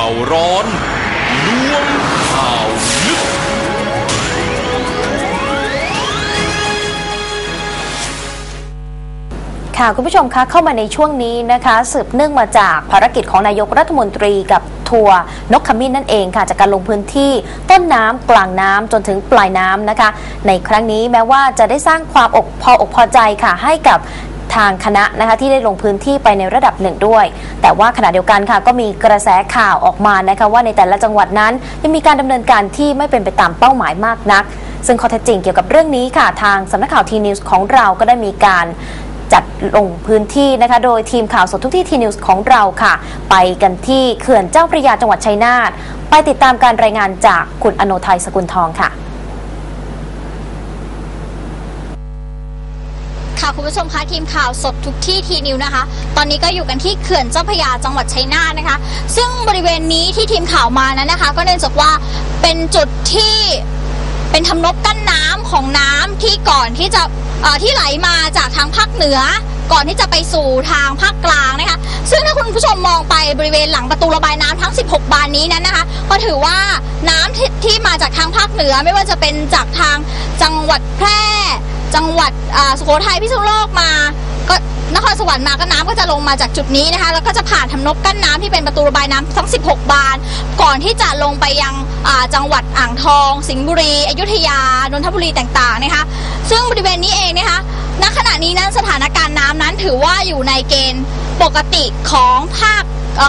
าวร้อนล้วงข่าวลึก ค่ะคุณผู้ชมคะเข้ามาในช่วงนี้นะคะ สืบเนื่องมาจากภารกิจของนายกรัฐมนตรีกับทัวร์นกขมิ้นนั่นเองค่ะจากการลงพื้นที่ต้นน้ำกลางน้ำจนถึงปลายน้ำนะคะ ในครั้งนี้แม้ว่าจะได้สร้างความอกพออกพอใจค่ะให้กับ ทางคณะนะคะที่ได้ลงพื้นที่ไปในระดับหนึ่งด้วย แต่ว่าขณะเดียวกันค่ะก็มีกระแสข่าวออกมานะคะว่าในแต่ละจังหวัดนั้นยังมีการดำเนินการที่ไม่เป็นไปตามเป้าหมายมากนัก ซึ่งข้อเท็จจริงเกี่ยวกับเรื่องนี้ค่ะทางสำนักข่าวทีนิวส์ของเราก็ได้มีการจัดลงพื้นที่นะคะ โดยทีมข่าวสดทุกที่ทีนิวส์ของเราค่ะ ไปกันที่เขื่อนเจ้าพระยาจังหวัดชัยนาท ไปติดตามการรายงานจากคุณอโนไทยสกุลทองค่ะ ค่ะคุณผู้ชมคะทีมข่าวสดทุกที่ทีนิวนะคะ ตอนนี้ก็อยู่กันที่เขื่อนเจ้าพระยาจังหวัดชัยนาทนะคะ ซึ่งบริเวณนี้ที่ทีมข่าวมานั้นนะคะ ก็เนื่องจากว่าเป็นจุดที่เป็นทำนบกั้นน้ำของน้ำที่ก่อนที่จะที่ไหลมาจากทางภาคเหนือ ก่อนที่จะไปสู่ทางภาคกลางนะคะ ซึ่งถ้าคุณผู้ชมมองไปบริเวณหลังประตูระบายน้ำทั้ง 16 บานนี้นั้นนะคะ ก็ถือว่าน้ำที่ที่ มาจากทางภาคเหนือไม่ว่าจะเป็นจากทางจังหวัดแพร่ จังหวัดอ่าสุโขทัยพิษณุโลกมา ก็นครสวรรค์มาก็น้ำก็จะลงมาจากจุดนี้นะคะ แล้วก็จะผ่านทำนบกั้นน้ำที่เป็นประตูระบายน้ำทั้ง 16 บาน ก่อนที่จะลงไปยังอ่าจังหวัดอ่างทอง สิงห์บุรี อยุธยานนทบุรีต่างๆนะคะ ซึ่งบริเวณนี้เองนะคะณขณะนี้นั้นสถานการณ์น้ำนั้นถือว่าอยู่ในเกณฑ์ปกติของภาค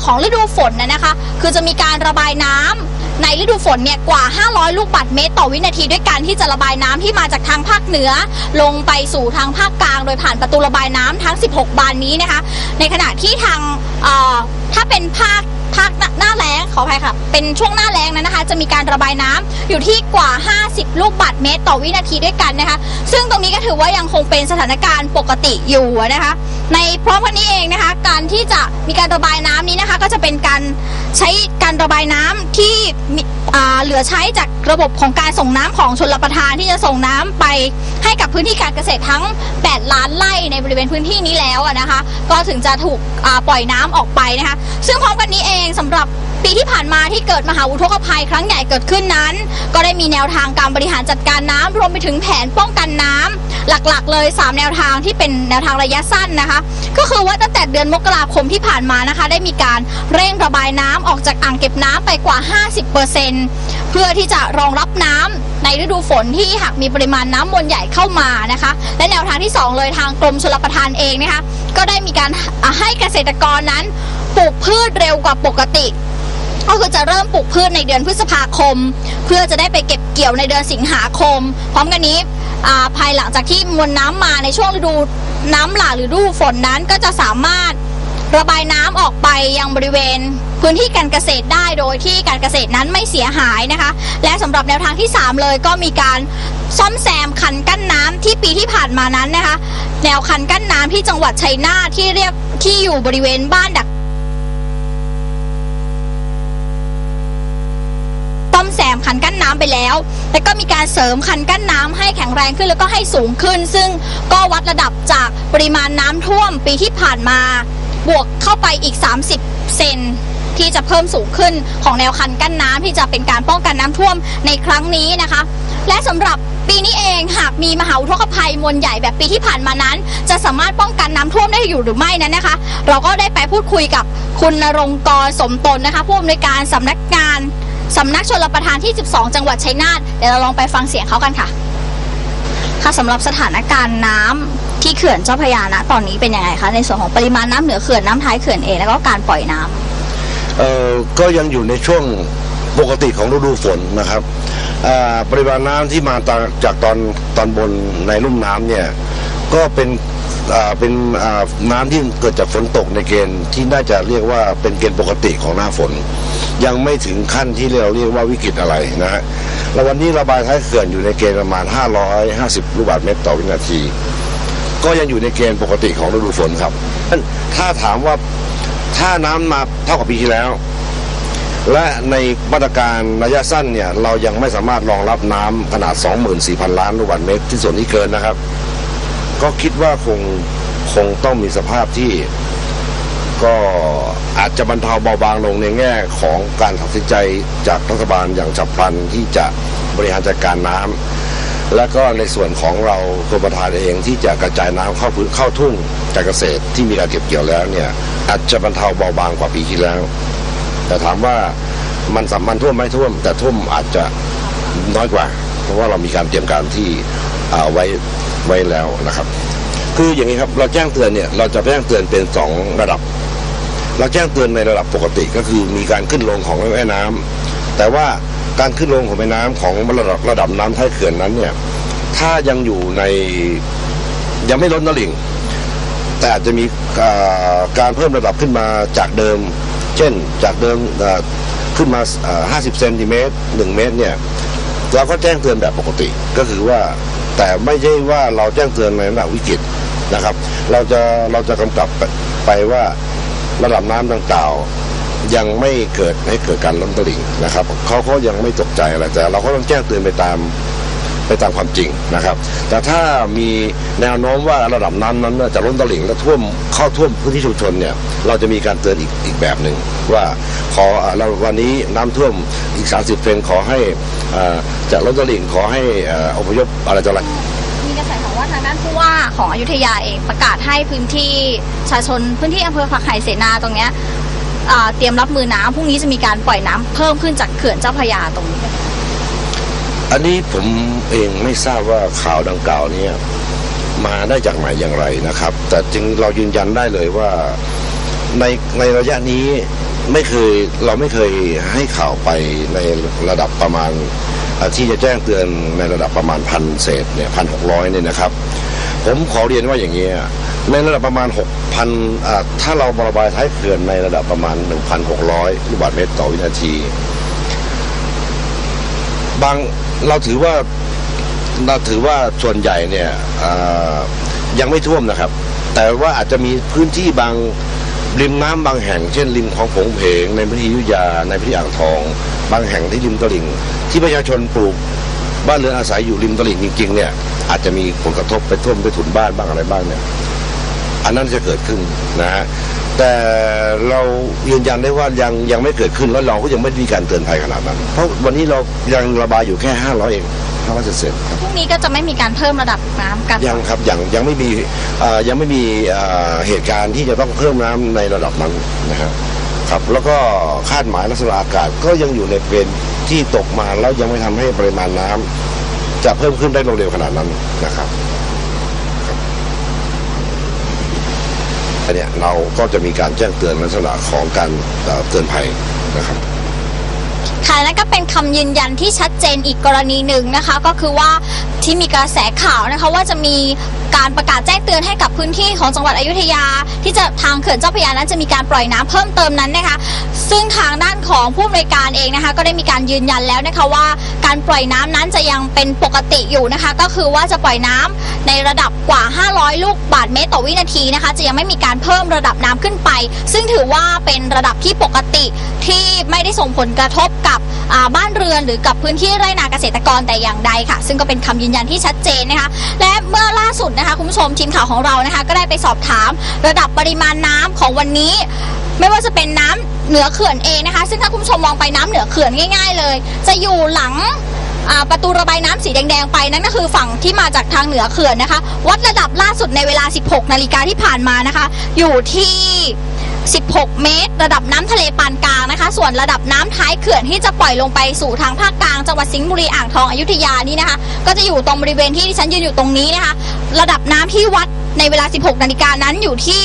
ของฤดูฝนนะนะคะ คือจะมีการระบายน้ำ ในฤดูฝนเนี่ยกว่า 500 ลูกบาศก์เมตรต่อวินาทีด้วยการที่จะระบายน้ำที่มาจากทางภาคเหนือ ลงไปสู่ทางภาคกลาง โดยผ่านประตูระบายน้ำทั้ง 16 บานนี้นะคะ ในขณะที่ทางถ้าเป็นภาค ขออภัยค่ะ เป็นช่วงหน้าแล้งนั้นนะคะ จะมีการระบายน้ำอยู่ที่กว่า 50 ลูกบาศก์เมตร ต่อวินาทีด้วยกันนะคะ ซึ่งตรงนี้ก็ถือว่ายังคงเป็นสถานการณ์ปกติอยู่นะคะ ในพร้อมกันนี้เองนะคะ การที่จะมีการระบายน้ำนี้นะคะ ก็จะเป็นการใช้การระบายน้ำที่เหลือใช้จากระบบของการส่งน้ำของชลประทานที่จะส่งน้ำไปให้กับพื้นที่การเกษตรทั้ง 8 ล้านไร่ในบริเวณพื้นที่นี้แล้วนะคะ ก็ถึงจะถูกปล่อยน้ำออกไปนะคะ ซึ่งพร้อมกันนี้เองสำหรับ ปีที่ผ่านมาที่เกิดมหาอุทกภัยครั้งใหญ่เกิดขึ้นนั้น ก็ได้มีแนวทางการบริหารจัดการน้ำรวมไปถึงแผนป้องกันน้ำหลักๆ เลย 3 แนวทางที่เป็นแนวทางระยะสั้นนะคะ ก็คือว่าตั้งแต่เดือนมกราคมที่ผ่านมานะคะ ได้มีการเร่งระบายน้ำออกจากอ่างเก็บน้ำไปกว่า 50%เพื่อที่จะรองรับน้ำในฤดูฝนที่หากมีปริมาณน้ำมวลใหญ่เข้ามานะคะ และแนวทางที่ 2 เลยทางกรมชลประทานเองนะคะ ก็ได้มีการให้เกษตรกรนั้นปลูกพืชเร็วกว่าปกติ ก็คือจะเริ่มปลูกพืชในเดือนพฤษภาคม เพื่อจะได้ไปเก็บเกี่ยวในเดือนสิงหาคม พร้อมกันนี้ภายหลังจากที่มวลน้ำมาในช่วงฤดูน้ำหลากหรือฤดูฝนนั้นก็จะสามารถระบายน้ำออกไปยังบริเวณพื้นที่การเกษตรได้โดยที่การเกษตรนั้นไม่เสียหายนะคะ และสำหรับแนวทางที่ 3 เลยก็มีการซ่อมแซมคันกั้นน้ำที่ปีที่ผ่านมานั้นนะคะ แนวคันกั้นน้ำที่จังหวัดชัยนาทที่เรียกที่อยู่บริเวณบ้านดัก ต้อมแซมคันกั้นน้ำไปแล้ว แล้วก็มีการเสริมคันกั้นน้ำให้แข็งแรงขึ้นแล้วก็ให้สูงขึ้น ซึ่งก็วัดระดับจากปริมาณน้ำท่วมปีที่ผ่านมา บวกเข้าไปอีก 30 เซนที่จะเพิ่มสูงขึ้นของแนวคันกั้นน้ำที่จะเป็นการป้องกันน้ำท่วมในครั้งนี้นะคะ และสำหรับปีนี้เองหากมีมหาอุทกภัยมวลใหญ่แบบปีที่ผ่านมานั้น จะสามารถป้องกันน้ำท่วมได้อยู่หรือไม่นั้นนะคะ เราก็ได้ไปพูดคุยกับคุณนรงค์กรสมตนนะคะผู้อำนวยการสำนักงาน สำนักชลประทานที่ 12 จังหวัดชัยนาทเดี๋ยวเราลองไปฟังเสียงเขากันค่ะ ค่ะสำหรับสถานการณ์น้ำที่เขื่อนเจ้าพระยานะตอนนี้เป็นยังไงคะในส่วนของปริมาณน้ำเหนือเขื่อนน้ำท้ายเขื่อนเองแล้วก็การปล่อยน้ำเอ่อก็ยังอยู่ในช่วงปกติของฤดูฝนนะครับปริมาณน้ำที่มาตาจากตอนตอนบนในลุ่มน้ำเนี่ยก็เป็นเป็นน้ำที่เกิดจากฝนตกในเกณฑ์ที่น่าจะเรียกว่าเป็นเกณฑ์ปกติของหน้าฝน ยังไม่ถึงขั้นที่เราเรียกว่าวิกฤตอะไรนะฮะแล้ววันนี้ระบายท้ายเขื่อนอยู่ในเกณฑ์ประมาณ 550 ลูกบาศก์เมตรต่อวินาที ก็ยังอยู่ในเกณฑ์ปกติของฤดูฝนครับถ้าถามว่าถ้าน้ำมาเท่ากับปีที่แล้ว และในมาตรการระยะสั้นเนี่ยเรายังไม่สามารถรองรับน้ำขนาด 24,000 ล้านลูกบาศก์เมตรที่ส่วนที่เกินนะครับ ก็คิดว่าคงคงต้องมีสภาพที่ ก็อาจจะบรรเทาเบาบางลงในแง่ของการตัดสินใจจากรัฐบาลอย่างฉับพลันที่จะบริหารจัดการน้ำและก็ในส่วนของเรากรมประธานเองที่จะกระจายน้ำเข้าพื้นเข้าทุ่งการเกษตรที่มีการเก็บเกี่ยวแล้วเนี่ยอาจจะบรรเทาเบาบางกว่าปีที่แล้ว แต่ถามว่ามันสัมพันธ์ท่วมไหม่ท่วม แต่ท่วมอาจจะน้อยกว่า เพราะว่าเรามีการเตรียมการที่อ่าไว้ไว้แล้วนะครับ คืออย่างนี้ครับเราแจ้งเตือนเนี่ยเราจะแจ้งเตือนเป็นสองระดับ เราแจ้งเตือนในระดับปกติก็คือมีการขึ้นลงของแม่น้ำแต่ว่าการขึ้นลงของแม่น้ำของระดับระดับน้ำท้ายเขื่อนนั้นเนี่ยถ้ายังอยู่ในยังไม่ล้นตลิ่ง แต่อาจจะมีการเพิ่มระดับขึ้นมาจากเดิม เช่นจากเดิมขึ้นมา 50 เซนติเมตร 1 เมตรเนี่ยเราก็แจ้งเตือนแบบปกติก็คือว่าแต่ไม่ใช่ว่าเราแจ้งเตือนในระดับวิกฤตนะครับ เราจะเราจะกำกับไปว่า ระดับน้ำดังกล่าว ยังไม่เกิดให้เกิดการล้นตลิ่งนะครับเขาเขายังไม่ตกใจอะไรแต่เราก็ต้องแจ้งเตือนไปตามไปตามความจริงนะครับ แต่ถ้ามีแนวโน้มว่าระดับน้ำนั้นจะล้นตลิ่งและท่วมเข้าท่วมพื้นที่ชุมชนเนี่ยเราจะมีการเตือนอีกอีกแบบหนึ่งว่าขอเราวันนี้น้ำท่วมอีก 30เซนขอให้จากล้นตลิ่งขอให้อพยพอะไรต่ออะไร มีกระแสข่าวว่าทางด้านผู้ว่าของอยุธยาเองประกาศให้พื้นที่ชาชนพื้นที่อำเภอผักไห่เสนาตรงเนี้ยอ่าเตรียมรับมือน้ำพรุ่งนี้จะมีการปล่อยน้ำเพิ่มขึ้นจากเขื่อนเจ้าพระยาตรงนี้อันนี้ผมเองไม่ทราบว่าข่าวดังกล่าวเนี้มาได้จากไหนอย่างไรนะครับ แต่จึงเรายืนยันได้เลยว่าในในระยะนี้ไม่เคยเราไม่เคยให้ข่าวไปในระดับประมาณ ที่จะแจ้งเตือนในระดับประมาณพันเศษเนี่ยพันหกร้อยเนี่ยนะครับ ผมขอเรียนว่าอย่างนี้ในระดับประมาณ 6,000อ่าถ้าเราระบายท้ายเขื่อนในระดับประมาณ 1,600 ลูกบาศก์เมตรต่อวินาที บางเราถือว่าเราถือว่าส่วนใหญ่เนี่ยอ่ายังไม่ท่วมนะครับ แต่ว่าอาจจะมีพื้นที่บาง ริมน้ำบางแห่งเช่นริมของผงเพงในพื้นที่ยุยาในพื้นที่อ่างทอง บางแห่งที่ริมตลิ่ง ที่ประชาชนปลูกบ้านเรือนอาศัยอยู่ริมตลิ่งจริงๆเนี่ยอาจจะมีผลกระทบไปท่วมไปถุนบ้านบ้างอะไรบ้างเนี่ยอันนั้นจะเกิดขึ้นนะฮะแต่เรายืนยันได้ว่ายังยังไม่เกิดขึ้นแล้วเราก็ยังไม่มีการเตือนภัยขนาดนั้น เพราะวันนี้เรายังระบายอยู่แค่ 500 เอง 500เศษๆครับพรุ่งนี้ก็จะไม่มีการเพิ่มระดับน้ำกัน ยังครับยังยังไม่มีเอ่อยังไม่มีเอ่อเหตุการณ์ที่จะต้องเพิ่มน้ำในระดับนั้นนะครับครับแล้วก็คาดหมายลักษณะอากาศก็ยังอยู่ในเกณฑ์ที่ตกมาแล้วยังไม่ทำให้ปริมาณน้ำจะเพิ่มขึ้นได้เร็วขนาดนั้นนะครับอันเนี้ยเราก็จะมีการแจ้งเตือนลักษณะของการเอ่อเตือนภัยนะครับ ค่ะนั่นก็เป็นคำยืนยันที่ชัดเจนอีกกรณีหนึ่งนะคะ ก็คือว่าที่มีกระแสข่าวนะคะว่าจะมี การประกาศแจ้งเตือนให้กับพื้นที่ของจังหวัดอยุธยา ที่จะทางเขื่อนเจ้าพระยานั้นจะมีการปล่อยน้ำเพิ่มเติมนั้นนะคะ ซึ่งทางด้านของผู้อำนวยการเองนะคะ ก็ได้มีการยืนยันแล้วนะคะว่าการปล่อยน้ำนั้นจะยังเป็นปกติอยู่นะคะ ก็คือว่าจะปล่อยน้ำในระดับกว่า 500 ลูกบาศก์เมตรต่อวินาทีนะคะ จะยังไม่มีการเพิ่มระดับน้ำขึ้นไป ซึ่งถือว่าเป็นระดับที่ปกติที่ไม่ได้ส่งผลกระทบกับ บ้านเรือนหรือกับพื้นที่ไร่นาเกษตรกรแต่อย่างใดค่ะ ซึ่งก็เป็นคำยืนยันที่ชัดเจนนะคะ และเมื่อล่าสุดนะคะคุณผู้ชมทีมข่าวของเรานะคะ ก็ได้ไปสอบถามระดับปริมาณน้ำของวันนี้ ไม่ว่าจะเป็นน้ำเหนือเขื่อนเองนะคะ ซึ่งถ้าคุณผู้ชมมองไปน้ำเหนือเขื่อนง่าย ๆ เลย จะอยู่หลังประตูระบายน้ำสีแดงๆไปนั่นก็คือฝั่งที่มาจากทางเหนือเขื่อนนะคะ วัดระดับล่าสุดในเวลา 16 นาฬิกาที่ผ่านมานะคะ อยู่ที่ 16 เมตร ระดับน้ำทะเลปานกลางนะคะ ส่วนระดับน้ำท้ายเขื่อนที่จะปล่อยลงไปสู่ทางภาคกลางจังหวัดสิงห์บุรีอ่างทองอยุธยานี่นะคะ ก็จะอยู่ตรงบริเวณที่ดิฉันยืนอยู่ตรงนี้นะคะ ระดับน้ำที่วัดในเวลา 16 นาฬิกานั้นอยู่ที่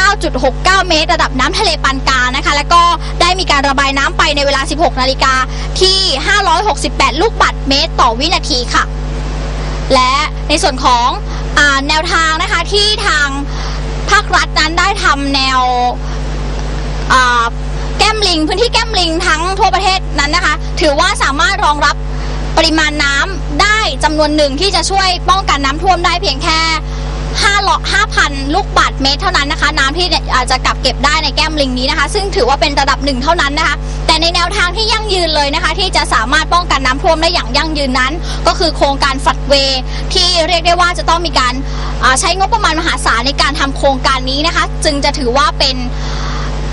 9.69 เมตร ระดับน้ำทะเลปานกลางนะคะ แล้วก็ได้มีการระบายน้ำไปในเวลา 16 นาฬิกาที่ 568 ลูกบาศก์เมตรต่อวินาทีค่ะ และในส่วนของอแนวทางนะคะที่ทาง ภาครัฐนั้นได้ทำแนวแก้มลิงพื้นที่แก้มลิงทั้งทั่วประเทศนั้นนะคะ ถือว่าสามารถรองรับปริมาณน้ำได้จำนวนหนึ่งที่จะช่วยป้องกันน้ำท่วมได้เพียงแค่ 5หลอ5,000 ลูกบาทเมตรเท่านั้นนะคะ น้ำที่อาจจะกักเก็บได้ในแก้มลิงนี้นะคะ ซึ่งถือว่าเป็นระดับหนึ่งเท่านั้นนะคะ แต่ในแนวทางที่ยั่งยืนเลยนะคะ ที่จะสามารถป้องกันน้ำท่วมได้อย่างยั่งยืนนั้น ก็คือโครงการฝัดเวที่เรียกได้ว่าจะต้องมีการใช้งบประมาณมหาศาลในการทำโครงการนี้นะคะ จึงจะถือว่าเป็น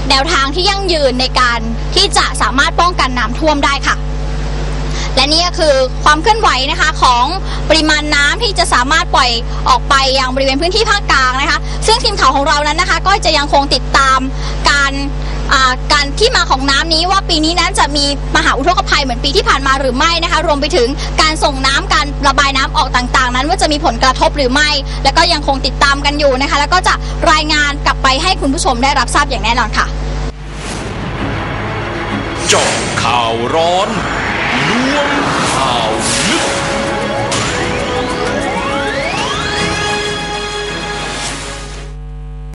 แนวทางที่ยั่งยืนในการที่จะสามารถป้องกันน้ำท่วมได้ค่ะ และนี่ก็คือความเคลื่อนไหวนะคะของปริมาณน้ำที่จะสามารถปล่อยออกไปยังบริเวณพื้นที่ภาคกลางนะคะ ซึ่งทีมข่าวของเรานั้นนะคะ ก็จะยังคงติดตามการการที่มาของน้ำนี้ว่าปีนี้นั้นจะมีมหาอุทกภัยเหมือนปีที่ผ่านมาหรือไม่นะคะ รวมไปถึงการส่งน้ำการระบายน้ำออกต่างๆ นั้น ว่าจะมีผลกระทบหรือไม่ แล้วก็ยังคงติดตามกันอยู่นะคะ แล้วก็จะรายงานกลับไปให้คุณผู้ชมได้รับทราบอย่างแน่นอนค่ะจาะข่าวร้อน Boom!